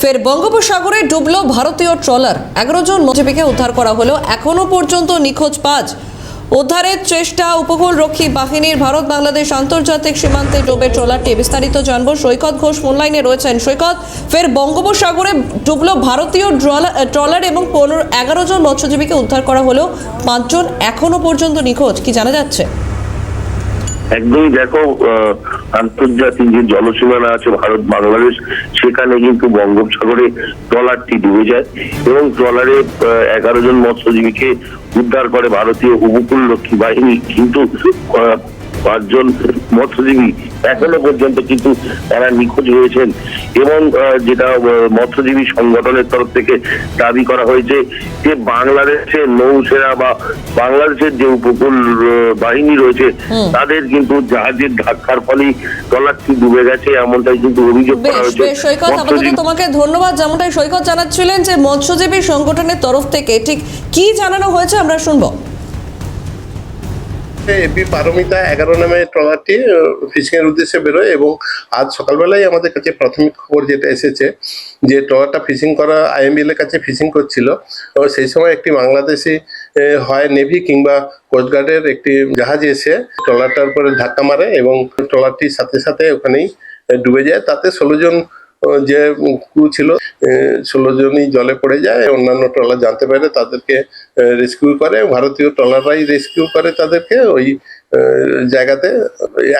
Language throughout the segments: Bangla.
ফের বঙ্গোপসাগরে ডুবলো ভারতীয় ট্রলার। এগারো জন মজীবীকে উদ্ধার করা হলো। এখনও পর্যন্ত নিখোঁজ পাঁচ। উদ্ধারের চেষ্টা উপকূলরক্ষী বাহিনীর ভারত বাংলাদেশ আন্তর্জাতিক সীমান্তে ডুবে ট্রলারটি। বিস্তারিত জানব সৈকত ঘোষ অনলাইনে রয়েছেন। সৈকত, ফের বঙ্গোপসাগরে ডুবলো ভারতীয় ট্রলার- এবং পনেরো, এগারো জন মৎস্যজীবীকে উদ্ধার করা হলো। পাঁচজন এখনও পর্যন্ত নিখোঁজ। কি জানা যাচ্ছে? একদমই দেখো আন্তর্জাতিক যে জলসীমানা আছে ভারত, বাংলাদেশ, সেখানে কিন্তু বঙ্গোপসাগরে ট্রলারটি ডুবে যায় এবং ট্রলারে এগারো জন মৎস্যজীবীকে উদ্ধার করে ভারতীয় উপকূল রক্ষী বাহিনী। কিন্তু পাঁচজন মৎস্যজীবী এখনও পর্যন্ত কিন্তু তারা নিখোঁজ হয়েছেন এবং যেটা মৎস্যজীবী সংগঠনের তরফ থেকে দাবি করা হয়েছে যে বাংলাদেশের নৌসেনা বা বাংলাদেশের যে উপকূল বাহিনী রয়েছে তাদের কিন্তু জাহাজের ধাক্কার ফলেই ট্রলারটি ডুবে গেছে এমনটাই কিন্তু অভিযোগ করা হয়েছে। সৈকত আপাতত তোমাকে ধন্যবাদ যেমনটাই সৈকত জানাচ্ছিলেন যে মৎস্যজীবী সংগঠনের তরফ থেকে ঠিক কি জানানো হয়েছে আমরা শুনব। এপি পারমিতা এগারো নামে ট্রলারটি ফিশিং এর উদ্দেশ্যে বেরোয় এবং আজ সকালবেলায় আমাদের কাছে প্রাথমিক খবর যেটা এসেছে যে ট্রলারটা ফিশিং করা আইএমবিএল এর কাছে ফিশিং করছিল। এবং সেই সময় একটি বাংলাদেশি হয় নেভি কিংবা কোস্টগার্ডের একটি জাহাজ এসে ট্রলারটার উপরে ধাক্কা মারে এবং ট্রলারটির সাথে সাথে ওখানেই ডুবে যায়। তাতে ষোলো জন যে ক্রু ছিল ষোলো জনই জলে পড়ে যায়, অন্যান্য ট্রলার জানতে পারে, তাদেরকে রেস্কিউ করে, ভারতীয় ট্রলাররাই রেস্কিউ করে তাদেরকে, ওই জায়গাতে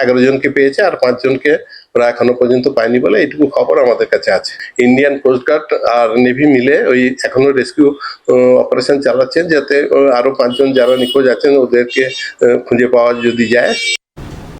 এগারো জনকে পেয়েছে আর পাঁচজনকে ওরা এখনও পর্যন্ত পায়নি বলে এইটুকু খবর আমাদের কাছে আছে। ইন্ডিয়ান কোস্টগার্ড আর নেভি মিলে ওই এখনও রেস্কিউ অপারেশন চালাচ্ছেন যাতে আরও পাঁচজন যারা নিখোঁজ আছেন ওদেরকে খুঁজে পাওয়া যদি যায়।